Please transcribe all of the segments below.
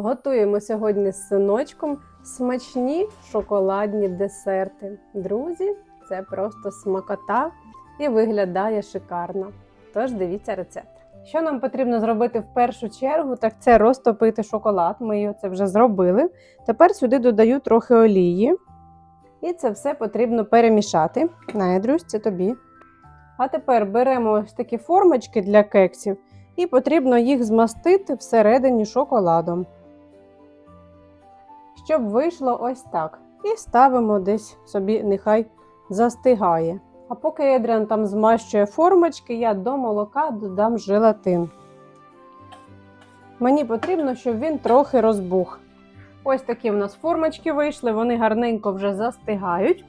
Готуємо сьогодні з синочком смачні шоколадні десерти. Друзі, це просто смакота і виглядає шикарно. Тож дивіться рецепт. Що нам потрібно зробити в першу чергу, так це розтопити шоколад. Ми його це вже зробили. Тепер сюди додаю трохи олії. І це все потрібно перемішати. Найдрюсь, це тобі. А тепер беремо ось такі формочки для кексів і потрібно їх змастити всередині шоколадом. Щоб вийшло ось так. І ставимо десь собі, нехай застигає. А поки Едріан там змащує формочки, я до молока додам желатин. Мені потрібно, щоб він трохи розбух. Ось такі в нас формочки вийшли, вони гарненько вже застигають.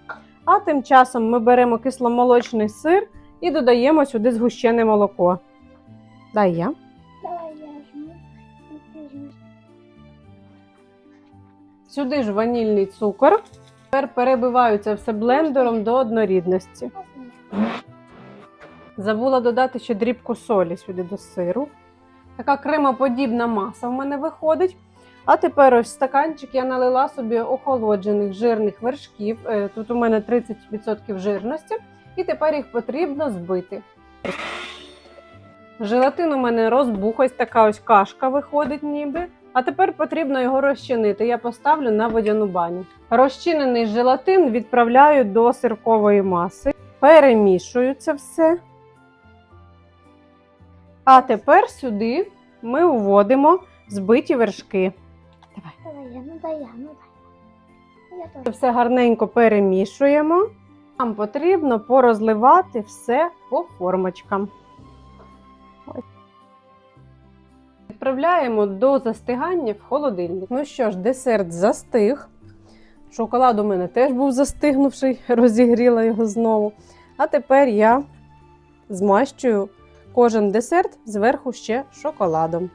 А тим часом ми беремо кисломолочний сир і додаємо сюди згущене молоко. Дай я. Сюди ж ванільний цукор. Тепер перебиваю це все блендером до однорідності. Забула додати ще дрібку солі сюди до сиру. Така кремоподібна маса в мене виходить. А тепер ось стаканчик я налила собі охолоджених жирних вершків. Е, Тут у мене 30% жирності. І тепер їх потрібно збити. Желатин у мене розбух, ось така ось кашка виходить ніби. А тепер потрібно його розчинити. Я поставлю на водяну баню. Розчинений желатин відправляю до сиркової маси. Перемішую це все. А тепер сюди ми вводимо збиті вершки. Давай я, ну дай я, ну дай. Я Це все гарненько перемішуємо. Нам потрібно порозливати все по формочкам. Відправляємо до застигання в холодильник. Ну що ж, десерт застиг. Шоколад у мене теж був застигнувший, розігріла його знову. А тепер я змащую кожен десерт зверху ще шоколадом.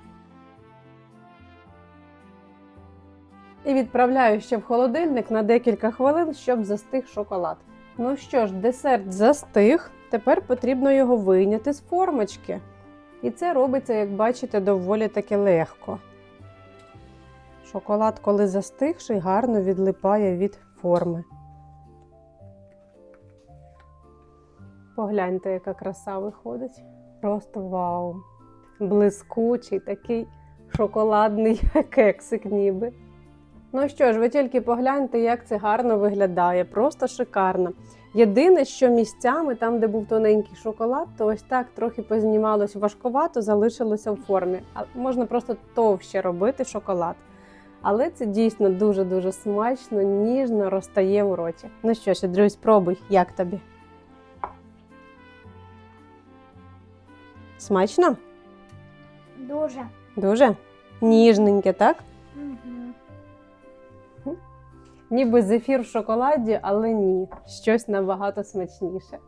І відправляю ще в холодильник на декілька хвилин, щоб застиг шоколад. Ну що ж, десерт застиг. Тепер потрібно його вийняти з формочки. І це робиться, як бачите, доволі таки легко. Шоколад, коли застигший, гарно відлипає від форми. Погляньте, яка краса виходить. Просто вау! Блискучий такий шоколадний кексик ніби. Ну що ж, ви тільки погляньте, як це гарно виглядає, просто шикарно. Єдине, що місцями, там, де був тоненький шоколад, то ось так трохи познімалось важкувато, залишилося в формі. А можна просто товще робити шоколад. Але це дійсно дуже-дуже смачно, ніжно розтає у роті. Ну що ж, друзі, спробуй, як тобі? Смачно? Дуже. Дуже? Ніжненьке, так? Угу. Ніби зефір в шоколаді, але ні. Щось набагато смачніше.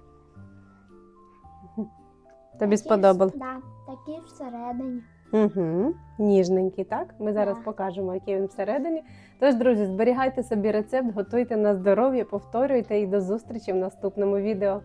Тобі сподобалось? Так, такий всередині. Угу. Ніжненький, так? Ми зараз Так. покажемо, який він всередині. Тож, друзі, зберігайте собі рецепт, готуйте на здоров'я, повторюйте і до зустрічі в наступному відео.